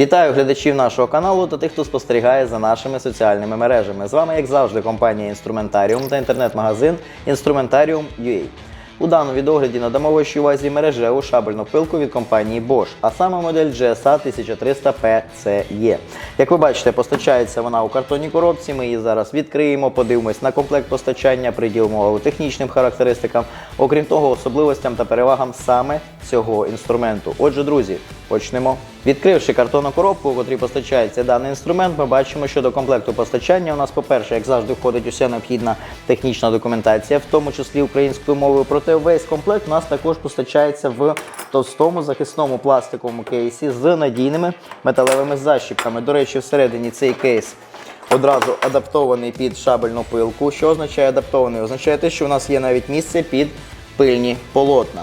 Вітаю глядачів нашого каналу та тих, хто спостерігає за нашими соціальними мережами. З вами, як завжди, компанія Інструментаріум та інтернет-магазин Instrumentarium.ua. У даному відогляді надамо вашій увазі мережеву шабельну пилку від компанії Bosch, а саме модель GSA 1300 PCE. Як ви бачите, постачається вона у картонній коробці. Ми її зараз відкриємо, подивимось на комплект постачання, приділимо увагу технічним характеристикам, окрім того, особливостям та перевагам саме цього інструменту. Отже, друзі, почнемо. Відкривши картонну коробку, у котрій постачається даний інструмент, ми бачимо, що до комплекту постачання у нас, по-перше, як завжди, входить уся необхідна технічна документація, в тому числі українською мовою. Проте весь комплект у нас також постачається в товстому захисному пластиковому кейсі з надійними металевими защіпками. До речі, всередині цей кейс. Одразу адаптований під шабельну пилку. Що означає адаптований? Означає те, що у нас є навіть місце під пильні полотна.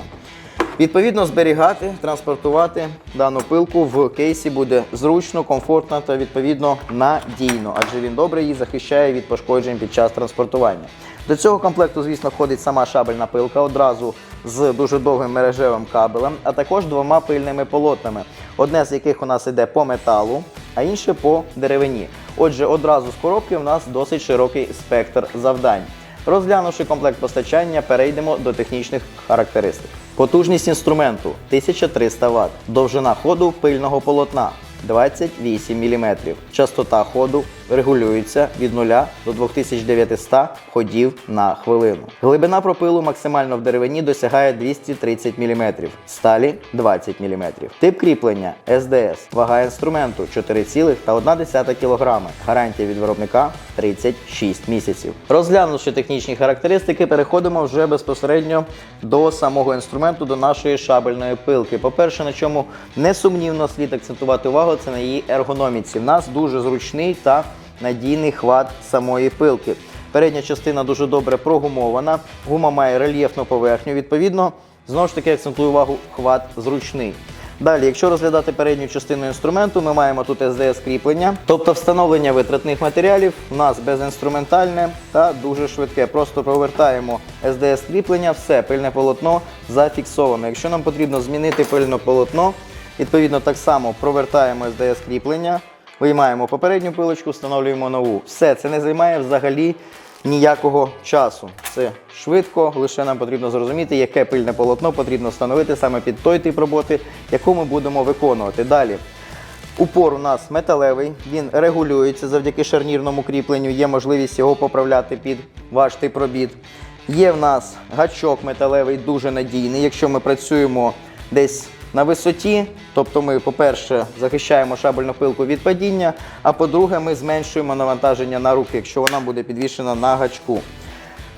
Відповідно, зберігати, транспортувати дану пилку в кейсі буде зручно, комфортно та відповідно надійно, адже він добре її захищає від пошкоджень під час транспортування. До цього комплекту, звісно, входить сама шабельна пилка одразу з дуже довгим мережевим кабелем, а також двома пильними полотнами, одне з яких у нас йде по металу, а інше по деревині. Отже, одразу з коробки в нас досить широкий спектр завдань. Розглянувши комплект постачання, перейдемо до технічних характеристик. Потужність інструменту 1300 Вт, довжина ходу пильного полотна 28 мм. Частота ходу регулюється від 0 до 2900 ходів на хвилину. Глибина пропилу максимально в деревині досягає 230 мм, сталі 20 мм. Тип кріплення SDS, вага інструменту 4,1 кг. Гарантія від виробника 36 місяців. Розглянувши технічні характеристики, переходимо вже безпосередньо до самого інструменту, до нашої шабельної пилки. По-перше, на чому несумнівно слід акцентувати увагу, це на її ергономіці. В нас дуже зручний та надійний хват самої пилки. Передня частина дуже добре прогумована, гума має рельєфну поверхню. Відповідно, знову ж таки акцентую увагу, хват зручний. Далі, якщо розглядати передню частину інструменту, ми маємо тут SDS кріплення, тобто встановлення витратних матеріалів у нас безінструментальне та дуже швидке. Просто провертаємо SDS кріплення, все, пильне полотно зафіксовано. Якщо нам потрібно змінити пильне полотно, відповідно так само провертаємо SDS кріплення, виймаємо попередню пилочку, встановлюємо нову. Все, це не займає взагалі ніякого часу. Це швидко, лише нам потрібно зрозуміти, яке пильне полотно потрібно встановити саме під той тип роботи, яку ми будемо виконувати. Далі. Упор у нас металевий, він регулюється завдяки шарнірному кріпленню, є можливість його поправляти під ваш тип робіт. Є в нас гачок металевий, дуже надійний. Якщо ми працюємо десь на висоті, тобто ми, по-перше, захищаємо шабельну пилку від падіння, а по-друге, ми зменшуємо навантаження на руки, якщо вона буде підвішена на гачку.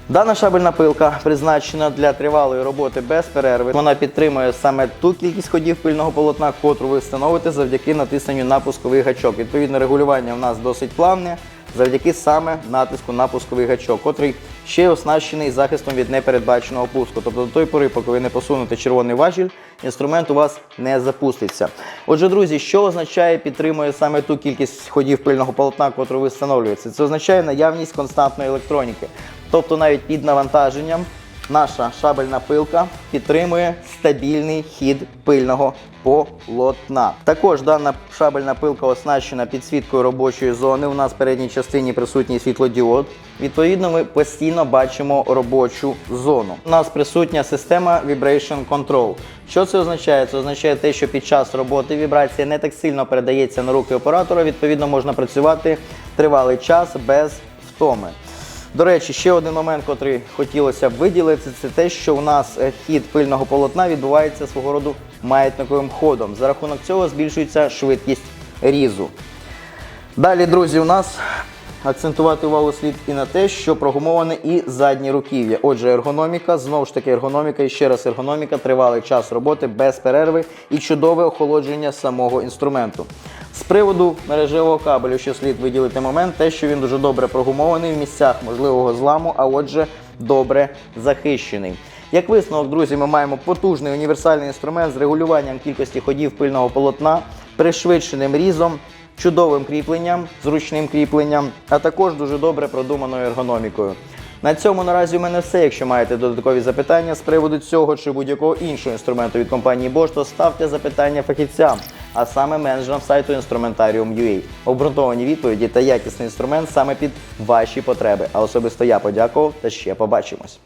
Дана шабельна пилка призначена для тривалої роботи без перерви. Вона підтримує саме ту кількість ходів пильного полотна, котру ви встановите завдяки натисненню на пусковий гачок. Відповідно, регулювання в нас досить плавне завдяки саме натиску на пусковий гачок, котрий ще оснащений захистом від непередбаченого пуску. Тобто до той пори, поки ви не посунете червоний важіль, інструмент у вас не запуститься. Отже, друзі, що означає підтримує саме ту кількість ходів пильного полотна, котру ви встановлюєте? Це означає наявність константної електроніки. Тобто навіть під навантаженням наша шабельна пилка підтримує стабільний хід пильного полотна. Також дана шабельна пилка оснащена підсвіткою робочої зони. У нас в передній частині присутній світлодіод. Відповідно, ми постійно бачимо робочу зону. У нас присутня система Vibration Control. Що це означає? Це означає те, що під час роботи вібрація не так сильно передається на руки оператора. Відповідно, можна працювати тривалий час без втоми. До речі, ще один момент, який хотілося б виділити, це те, що у нас е, хід пильного полотна відбувається свого роду маятниковим ходом. За рахунок цього збільшується швидкість різу. Далі, друзі, у нас акцентувати увагу слід і на те, що прогумоване і заднє руків'я. Отже, ергономіка, знову ж таки, ергономіка і ще раз ергономіка, тривалий час роботи без перерви і чудове охолодження самого інструменту. З приводу мережевого кабелю, що слід виділити момент, те, що він дуже добре прогумований в місцях можливого зламу, а отже, добре захищений. Як висновок, друзі, ми маємо потужний універсальний інструмент з регулюванням кількості ходів пильного полотна, пришвидшеним різом, чудовим кріпленням, зручним кріпленням, а також дуже добре продуманою ергономікою. На цьому наразі у мене все. Якщо маєте додаткові запитання з приводу цього чи будь-якого іншого інструменту від компанії Bosch, то ставте запитання фахівцям. А саме менеджером сайту Instrumentarium.ua. Обґрунтовані відповіді та якісний інструмент саме під ваші потреби. А особисто я подякував та ще побачимось.